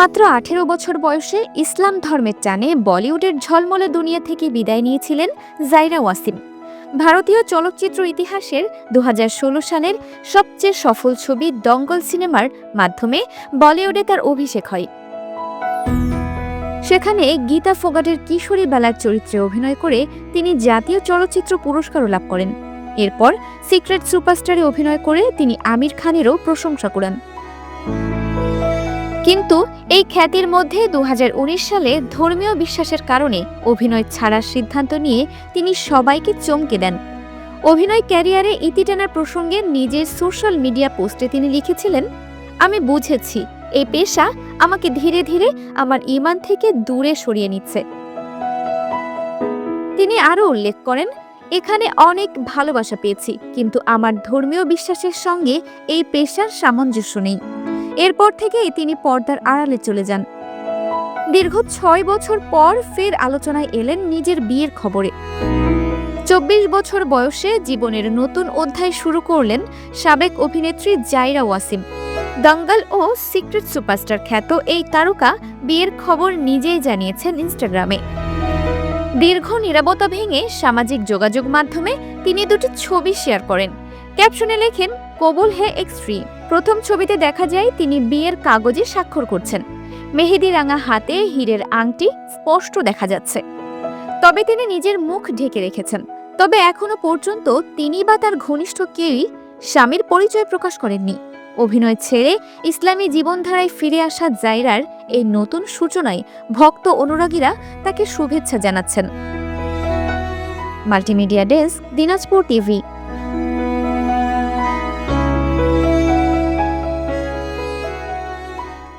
মাত্র আঠেরো বছর বয়সে ইসলাম ধর্মের টানে বলিউডের ঝলমলে দুনিয়া থেকে বিদায় নিয়েছিলেন জাইরা ওয়াসিম। ভারতীয় চলচ্চিত্র ইতিহাসের দু হাজার ষোলো সালের সবচেয়ে সফল ছবি দঙ্গল সিনেমার মাধ্যমে বলিউডে তার অভিষেক হয়। সেখানে গীতা ফোগাটের কিশোরী বেলার চরিত্রে অভিনয় করে তিনি জাতীয় চলচ্চিত্র পুরস্কারও লাভ করেন। এরপর সিক্রেট সুপারস্টারে অভিনয় করে তিনি আমির খানেরও প্রশংসা করেন কিন্তু এই খ্যাতির মধ্যে দু হাজার উনিশ সালে ধর্মীয় বিশ্বাসের কারণে অভিনয় ছাড়ার সিদ্ধান্ত নিয়ে তিনি সবাইকে চমকে দেন। অভিনয় ক্যারিয়ারে ইতি টানার প্রসঙ্গে নিজের সোশ্যাল মিডিয়া পোস্টে তিনি লিখেছিলেন, আমি বুঝেছি, এই পেশা আমাকে ধীরে ধীরে আমার ইমান থেকে দূরে সরিয়ে নিচ্ছে। তিনি আরও উল্লেখ করেন, এখানে অনেক ভালোবাসা পেয়েছি, কিন্তু আমার ধর্মীয় বিশ্বাসের সঙ্গে এই পেশার সামঞ্জস্য নেই। এরপর থেকেই তিনি পর্দার আড়ালে চলে যান। দীর্ঘ ছয় বছর পর ফের আলোচনায় এলেন নিজের বিয়ের খবরে। চব্বিশ বছর বয়সে জীবনের নতুন অধ্যায় শুরু করলেন সাবেক অভিনেত্রী জাইরা ওয়াসিম। দঙ্গল ও সিক্রেট সুপারস্টার খ্যাত এই তারকা বিয়ের খবর নিজেই জানিয়েছেন ইনস্টাগ্রামে। দীর্ঘ নিরাপত্তা ভেঙে সামাজিক যোগাযোগ মাধ্যমে তিনি দুটি ছবি শেয়ার করেন। ক্যাপশনে লেখেন, কবুল হে এক্সট্রি প্রথম ছবিতে দেখা যায় তিনি বিয়ের কাগজে স্বাক্ষর করছেন। মেহেদি রাঙা হাতে, হীরের আংটি স্পষ্ট দেখা যাচ্ছে। তবে তিনি নিজের মুখ ঢেকে রেখেছেন। তবে এখনও পর্যন্ত তিনি বা তার ঘনিষ্ঠ কেউই স্বামীর পরিচয় প্রকাশ করেননি। অভিনয় ছেড়ে ইসলামী জীবনধারায় ফিরে আসা জাইরার এই নতুন সূচনায় ভক্ত অনুরাগীরা তাকে শুভেচ্ছা জানাচ্ছেন। Multimedia desk, Dinajpur TV.